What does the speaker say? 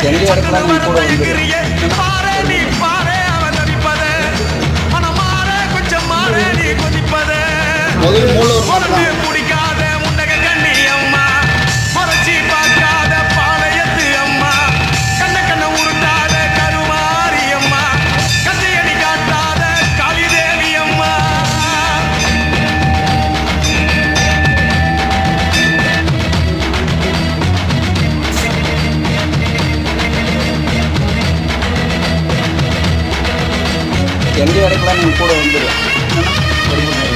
எங்கே இருக்கலாம் நீ கூட முதல் எங்கே வரைக்கும் நீங்கள் கூட வந்துடும்